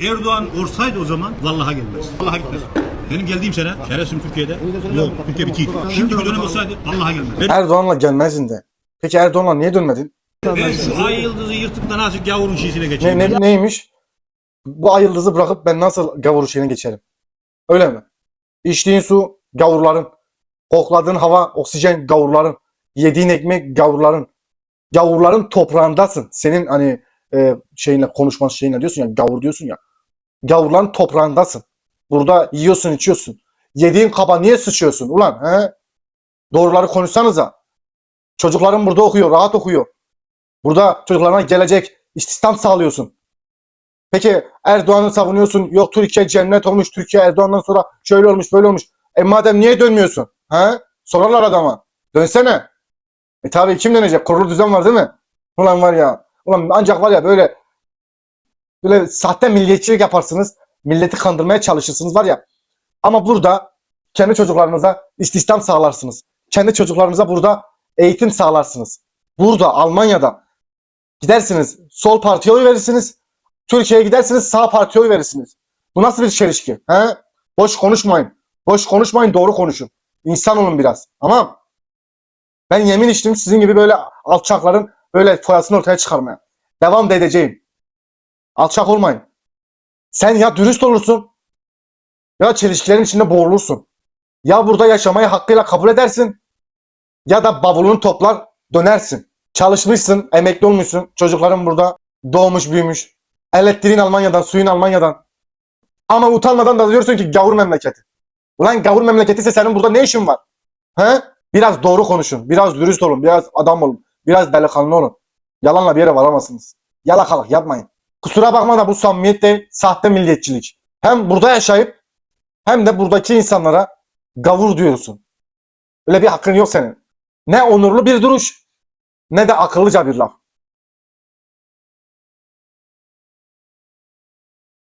Erdoğan olsaydı o zaman vallaha gelmez. Vallaha gitmez. Benim geldiğim sene şerefsim Türkiye'de. Yok Türkiye bitti. Şimdiki dönem olsaydı vallaha gelmez. Ben, Erdoğan'la gelmezdin de. Peki Erdoğan'la niye dönmedin? ben şu ay yıldızı yırtıp da nasıl gavurun şişine geçeyim. Ne, ne, neymiş? Bu ay yıldızı bırakıp ben nasıl gavur şeyine geçerim? Öyle mi? İçtiğin su gavurların. Kokladığın hava oksijen gavurların. Yediğin ekmek gavurların. Gavurların toprağındasın. Senin hani e, şeyinle konuşman şeyinle diyorsun ya gavur diyorsun ya. Gavurların toprağındasın. Burada yiyorsun içiyorsun. Yediğin kaba niye sıçıyorsun ulan he? Doğruları konuşsanıza. Çocukların burada okuyor, rahat okuyor. Burada çocuklarına gelecek istihdam sağlıyorsun. Peki Erdoğan'ı savunuyorsun. Yok Türkiye cennet olmuş. Türkiye Erdoğan'dan sonra şöyle olmuş böyle olmuş. E madem niye dönmüyorsun? He? Sorarlar adama. Dönsene. E tabi kim dönecek? Kurulu düzen var değil mi? Ulan var ya. Ulan ancak var ya böyle böyle sahte milliyetçilik yaparsınız. Milleti kandırmaya çalışırsınız var ya. Ama burada kendi çocuklarınıza istihdam sağlarsınız. Kendi çocuklarınıza burada eğitim sağlarsınız. Burada Almanya'da gidersiniz sol partiye oy verirsiniz. Türkiye'ye gidersiniz sağ partiye oy verirsiniz. Bu nasıl bir çelişki? He? Boş konuşmayın. Boş konuşmayın doğru konuşun. İnsan olun biraz. Tamam. Ben yemin içtim sizin gibi böyle alçakların böyle foyasını ortaya çıkarmaya. Devam da edeceğim. Alçak olmayın. Sen ya dürüst olursun ya çelişkilerin içinde boğulursun. Ya burada yaşamayı hakkıyla kabul edersin ya da bavulunu toplar dönersin. Çalışmışsın, emekli olmuşsun. Çocukların burada doğmuş, büyümüş. Elektriğin Almanya'dan, suyun Almanya'dan. Ama utanmadan da diyorsun ki gavur memleketi. Ulan gavur memleketi ise senin burada ne işin var? He? Biraz doğru konuşun. Biraz dürüst olun. Biraz adam olun. Biraz delikanlı olun. Yalanla bir yere varamazsınız. Yalakalık yapmayın. Kusura bakma da bu samimiyet de sahte milliyetçilik. Hem burada yaşayıp hem de buradaki insanlara gavur diyorsun. Öyle bir hakkın yok senin. Ne onurlu bir duruş ne de akıllıca bir laf.